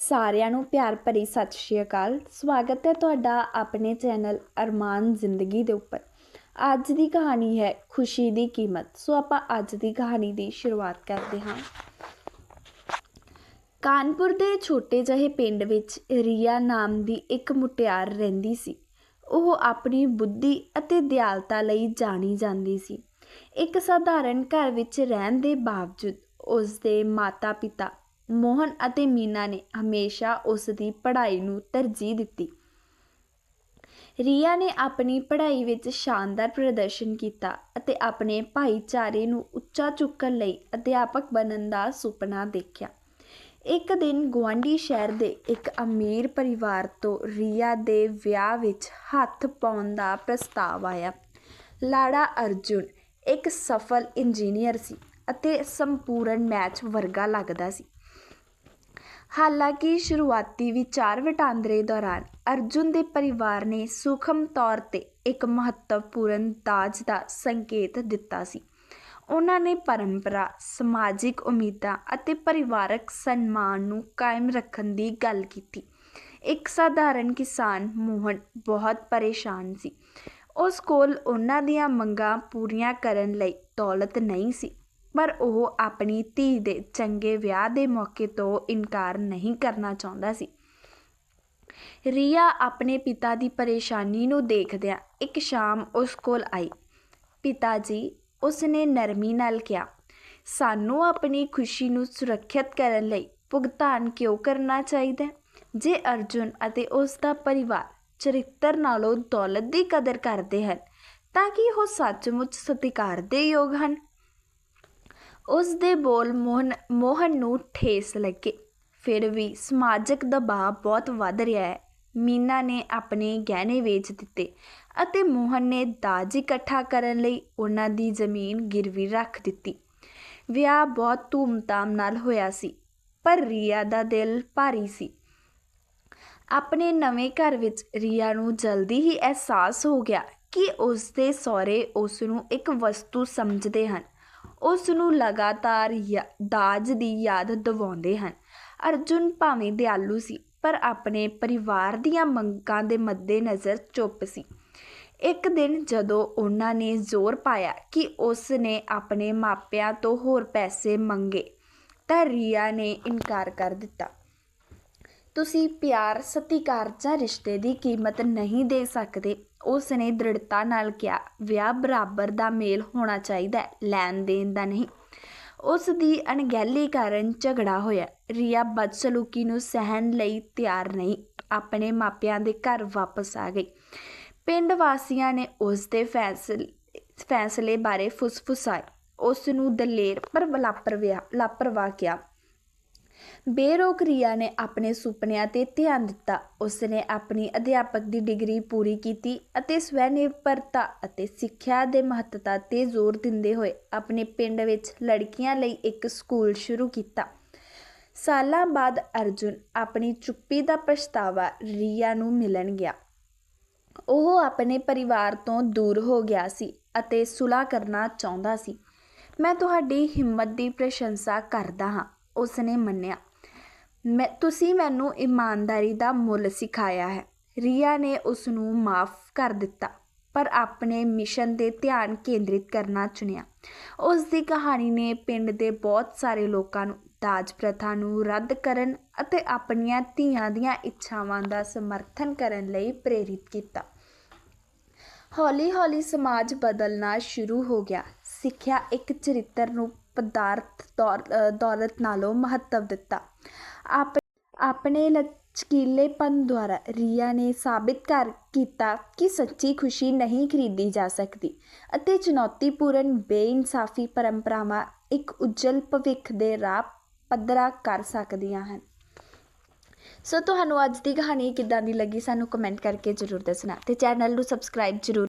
ਸਾਰਿਆਂ ਨੂੰ ਪਿਆਰ ਭਰੀ ਸਤਿ ਸ਼੍ਰੀ ਅਕਾਲ। ਸਵਾਗਤ ਹੈ ਤੁਹਾਡਾ ਆਪਣੇ ਚੈਨਲ ਅਰਮਾਨ ਜ਼ਿੰਦਗੀ ਦੇ ਉੱਪਰ। ਅੱਜ ਦੀ ਕਹਾਣੀ ਹੈ ਖੁਸ਼ੀ ਦੀ ਕੀਮਤ। ਸੋ ਆਪਾਂ ਅੱਜ ਦੀ ਕਹਾਣੀ ਦੀ ਸ਼ੁਰੂਆਤ ਕਰਦੇ ਹਾਂ। ਕਾਨਪੁਰ ਦੇ ਛੋਟੇ ਜਿਹੇ ਪਿੰਡ ਵਿੱਚ ਰੀਆ ਨਾਮ ਦੀ ਇੱਕ ਮੁਟਿਆਰ ਰਹਿੰਦੀ ਸੀ। ਉਹ ਆਪਣੀ ਬੁੱਧੀ ਅਤੇ ਦਿਆਲਤਾ ਲਈ ਜਾਣੀ ਜਾਂਦੀ ਸੀ। ਇੱਕ ਸਧਾਰਨ ਘਰ ਵਿੱਚ ਰਹਿਣ ਦੇ ਬਾਵਜੂਦ ਉਸ ਦੇ ਮਾਤਾ-ਪਿਤਾ ਮੋਹਨ ਅਤੇ ਮੀਨਾ ਨੇ ਹਮੇਸ਼ਾ ਉਸ ਦੀ ਪੜ੍ਹਾਈ ਨੂੰ ਤਰਜੀਹ ਦਿੱਤੀ। ਰੀਆ ਨੇ ਆਪਣੀ ਪੜ੍ਹਾਈ ਵਿੱਚ ਸ਼ਾਨਦਾਰ ਪ੍ਰਦਰਸ਼ਨ ਕੀਤਾ ਅਤੇ ਆਪਣੇ ਭਾਈਚਾਰੇ ਨੂੰ ਉੱਚਾ ਚੁੱਕਣ ਲਈ ਅਧਿਆਪਕ ਬਣਨ ਦਾ ਸੁਪਨਾ ਦੇਖਿਆ। ਇੱਕ ਦਿਨ ਗੁਆਂਢੀ ਸ਼ਹਿਰ ਦੇ ਇੱਕ ਅਮੀਰ ਪਰਿਵਾਰ ਤੋਂ ਰੀਆ ਦੇ ਵਿਆਹ ਵਿੱਚ ਹੱਥ ਪਾਉਣ ਦਾ ਪ੍ਰਸਤਾਵ ਆਇਆ। ਲਾੜਾ ਅਰਜੁਨ ਇੱਕ ਸਫਲ ਇੰਜੀਨੀਅਰ ਸੀ ਅਤੇ ਸੰਪੂਰਨ ਮੈਚ ਵਰਗਾ ਲੱਗਦਾ ਸੀ। ਹਾਲਾਂਕਿ ਸ਼ੁਰੂਆਤੀ ਵਿਚਾਰ ਵਟਾਂਦਰੇ ਦੌਰਾਨ ਅਰਜੁਨ ਦੇ ਪਰਿਵਾਰ ਨੇ ਸੂਖਮ ਤੌਰ ਤੇ ਇੱਕ ਮਹੱਤਵਪੂਰਨ ਦਾਜ ਦਾ ਸੰਕੇਤ ਦਿੱਤਾ ਸੀ। ਉਹਨਾਂ ਨੇ ਪਰੰਪਰਾ, ਸਮਾਜਿਕ ਉਮੀਦਾਂ ਅਤੇ ਪਰਿਵਾਰਕ ਸਨਮਾਨ ਨੂੰ ਕਾਇਮ ਰੱਖਣ ਦੀ ਗੱਲ ਕੀਤੀ। ਇੱਕ ਸਧਾਰਨ ਕਿਸਾਨ ਮੋਹਨ ਬਹੁਤ ਪਰੇਸ਼ਾਨ ਸੀ। ਉਸ ਕੋਲ ਉਹਨਾਂ ਦੀਆਂ ਮੰਗਾਂ ਪੂਰੀਆਂ ਕਰਨ ਲਈ ਦੌਲਤ ਨਹੀਂ ਸੀ। ਪਰ ਉਹ ਆਪਣੀ ਧੀ ਦੇ ਚੰਗੇ ਵਿਆਹ ਦੇ ਮੌਕੇ ਤੋਂ ਇਨਕਾਰ ਨਹੀਂ ਕਰਨਾ ਚਾਹੁੰਦਾ ਸੀ। ਰੀਆ ਆਪਣੇ ਪਿਤਾ ਦੀ ਪਰੇਸ਼ਾਨੀ ਨੂੰ ਦੇਖਦਿਆਂ ਇੱਕ ਸ਼ਾਮ ਉਸ ਕੋਲ ਆਈ। ਪਿਤਾ ਜੀ ਉਸ ਨੇ ਨਰਮੀ ਨਾਲ ਕਿਹਾ, ਸਾਨੂੰ ਆਪਣੀ ਖੁਸ਼ੀ ਨੂੰ ਸੁਰੱਖਿਅਤ ਕਰਨ ਲਈ ਭੁਗਤਾਨ ਕਿਉਂ ਕਰਨਾ ਚਾਹੀਦਾ ਜੇ ਅਰਜੁਨ ਅਤੇ ਉਸ ਦਾ ਪਰਿਵਾਰ ਚਰਿੱਤਰ ਨਾਲੋਂ ਦੌਲਤ ਦੀ ਕਦਰ ਕਰਦੇ ਹਨ, ਤਾਂ ਕਿ ਉਹ ਸੱਚਮੁੱਚ ਸਤਿਕਾਰ ਦੇ ਯੋਗ ਹਨ? ਉਸ ਦੇ ਬੋਲ ਮੋਹਨ ਮੋਹਨ ਨੂੰ ਠੇਸ ਲੱਗੇ। ਫਿਰ ਵੀ ਸਮਾਜਿਕ ਦਬਾਅ ਬਹੁਤ ਵੱਧ ਰਿਹਾ ਹੈ। ਮੀਨਾ ਨੇ ਆਪਣੇ ਗਹਿਣੇ ਵੇਚ ਦਿੱਤੇ ਅਤੇ ਮੋਹਨ ਨੇ ਦਾਜ ਇਕੱਠਾ ਕਰਨ ਲਈ ਉਹਨਾਂ ਦੀ ਜ਼ਮੀਨ ਗਿਰਵੀ ਰੱਖ ਦਿੱਤੀ। ਵਿਆਹ ਬਹੁਤ ਧੂਮਧਾਮ ਨਾਲ ਹੋਇਆ ਸੀ, ਪਰ ਰੀਆ ਦਾ ਦਿਲ ਭਾਰੀ ਸੀ। ਆਪਣੇ ਨਵੇਂ ਘਰ ਵਿੱਚ ਰੀਆ ਨੂੰ ਜਲਦੀ ਹੀ ਅਹਿਸਾਸ ਹੋ ਗਿਆ ਕਿ ਉਸ ਦੇ ਸਹੁਰੇ ਉਸ ਨੂੰ ਇੱਕ ਵਸਤੂ ਸਮਝਦੇ ਹਨ। ਉਸ ਨੂੰ ਲਗਾਤਾਰ ਯਾ- ਦਾਜ ਦੀ ਯਾਦ ਦਿਵਾਉਂਦੇ ਹਨ। ਅਰਜੁਨ ਭਾਵੇਂ ਦਿਆਲੂ ਸੀ, ਪਰ ਆਪਣੇ ਪਰਿਵਾਰ ਦੀਆਂ ਮੰਗਾਂ ਦੇ ਮੱਦੇਨਜ਼ਰ ਚੁੱਪ ਸੀ। ਇੱਕ ਦਿਨ ਜਦੋਂ ਉਹਨਾਂ ਨੇ ਜ਼ੋਰ ਪਾਇਆ ਕਿ ਉਸ ਨੇ ਆਪਣੇ ਮਾਪਿਆਂ ਤੋਂ ਹੋਰ ਪੈਸੇ ਮੰਗੇ, ਤਾਂ ਰੀਆ ਨੇ ਇਨਕਾਰ ਕਰ ਦਿੱਤਾ। ਤੁਸੀਂ ਪਿਆਰ ਸਤਿਕਾਰ ਜਾਂ ਰਿਸ਼ਤੇ ਦੀ ਕੀਮਤ ਨਹੀਂ ਦੇ ਸਕਦੇ। ਉਸ ਨੇ ਦ੍ਰਿੜਤਾ ਨਾਲ ਕਿਹਾ ਵਿਆਹ ਬਰਾਬਰ ਦਾ ਮੇਲ ਹੋਣਾ ਚਾਹੀਦਾ ਹੈ, ਲੈਣ ਦੇਣ ਦਾ ਨਹੀਂ। ਉਸ ਦੀ ਅਣਗਹਿਲੀ ਕਾਰਨ ਝਗੜਾ ਹੋਇਆ। ਰੀਆ ਬਦਸਲੂਕੀ ਨੂੰ ਸਹਿਣ ਲਈ ਤਿਆਰ ਨਹੀਂ ਆਪਣੇ ਮਾਪਿਆਂ ਦੇ ਘਰ ਵਾਪਸ ਆ ਗਈ। ਪਿੰਡ ਵਾਸੀਆਂ ਨੇ ਉਸ ਦੇ ਫੈਸਲੇ ਫੈਸਲੇ ਬਾਰੇ ਫੁਸਫੁਸਾਏ ਉਸ ਨੂੰ ਦਲੇਰ ਪਰ ਲਾਪਰਵਾਹ ਲਾਪਰਵਾਹ ਕਿਹਾ। ਬੇਰੋਕ ਰੀਆ ਨੇ ਆਪਣੇ ਸੁਪਨਿਆਂ ਤੇ ਧਿਆਨ ਦਿੱਤਾ। ਉਸ ਨੇ ਆਪਣੀ ਅਧਿਆਪਕ ਦੀ ਡਿਗਰੀ ਪੂਰੀ ਕੀਤੀ ਅਤੇ ਸਵੈ ਨਿਰਭਰਤਾ ਅਤੇ ਸਿੱਖਿਆ ਦੇ ਮਹੱਤਤਾ ਤੇ ਜ਼ੋਰ ਦਿੰਦੇ ਹੋਏ ਆਪਣੇ ਪਿੰਡ ਵਿੱਚ ਲੜਕੀਆਂ ਲਈ ਇੱਕ ਸਕੂਲ ਸ਼ੁਰੂ ਕੀਤਾ। ਸਾਲਾਂ ਬਾਅਦ ਅਰਜੁਨ ਆਪਣੀ ਚੁੱਪੀ ਦਾ ਪਛਤਾਵਾ ਰੀਆ ਨੂੰ ਮਿਲਣ ਗਿਆ। ਉਹ ਆਪਣੇ ਪਰਿਵਾਰ ਤੋਂ ਦੂਰ ਹੋ ਗਿਆ ਸੀ ਅਤੇ ਸੁਲ੍ਹਾ ਕਰਨਾ ਚਾਹੁੰਦਾ ਸੀ। ਮੈਂ ਤੁਹਾਡੀ ਹਿੰਮਤ ਦੀ ਪ੍ਰਸ਼ੰਸਾ ਕਰਦਾ ਹਾਂ ਉਸ ਨੇ ਮੰਨਿਆ। ਮੈਂ, ਤੁਸੀਂ ਮੈਨੂੰ ਇਮਾਨਦਾਰੀ ਦਾ ਮੁੱਲ ਸਿਖਾਇਆ ਹੈ। ਰੀਆ ਨੇ ਉਸ ਨੂੰ ਮਾਫ ਕਰ ਦਿੱਤਾ, ਪਰ ਆਪਣੇ ਮਿਸ਼ਨ ਤੇ ਧਿਆਨ ਕੇਂਦਰਿਤ ਕਰਨਾ ਚੁਣਿਆ। ਉਸ ਦੀ ਕਹਾਣੀ ਨੇ ਪਿੰਡ ਦੇ ਬਹੁਤ ਸਾਰੇ ਲੋਕਾਂ ਨੂੰ, ਦਾਜ ਪ੍ਰਥਾ ਨੂੰ ਰੱਦ ਕਰਨ ਅਤੇ ਆਪਣੀਆਂ ਧੀਆਂ ਦੀਆਂ ਇੱਛਾਵਾਂ ਦਾ ਸਮਰਥਨ ਕਰਨ ਲਈ ਪ੍ਰੇਰਿਤ ਕੀਤਾ। ਹੌਲੀ-ਹੌਲੀ ਸਮਾਜ ਬਦਲਣਾ ਸ਼ੁਰੂ ਹੋ ਗਿਆ। ਸਿੱਖਿਆ ਇੱਕ ਚਰਿੱਤਰ ਨੂੰ ਪਦਾਰਥ ਦੌਰ- ਦੌਲਤ ਨਾਲੋਂ ਮਹੱਤਵ ਦਿੱਤਾ। ਆਪ, ਆਪਣੇ ਲਚਕੀਲੇਪਨ ਦੁਆਰਾ ਰੀਆ ਨੇ ਸਾਬਿਤ ਕਰ ਕੀਤਾ ਕਿ ਸੱਚੀ ਖੁਸ਼ੀ ਨਹੀਂ ਖਰੀਦੀ ਜਾ ਸਕਦੀ ਅਤੇ ਚੁਣੌਤੀਪੂਰਨ ਬੇਇਨਸਾਫੀ ਪਰੰਪਰਾਵਾਂ ਇੱਕ ਉਜਲ ਭਵਿੱਖ ਦੇ ਰਾਹ ਪੱਧਰਾ ਕਰ ਸਕਦੀਆਂ ਹਨ। ਸੋ, ਤੁਹਾਨੂੰ ਅੱਜ ਦੀ ਕਹਾਣੀ ਕਿੱਦਾਂ ਦੀ ਲੱਗੀ ਸਾਨੂੰ ਕਮੈਂਟ ਕਰਕੇ ਜ਼ਰੂਰ ਦੱਸਣਾ ਤੇ ਚੈਨਲ ਨੂੰ ਸਬਸਕ੍ਰਾਈਬ ਜ਼ਰੂਰ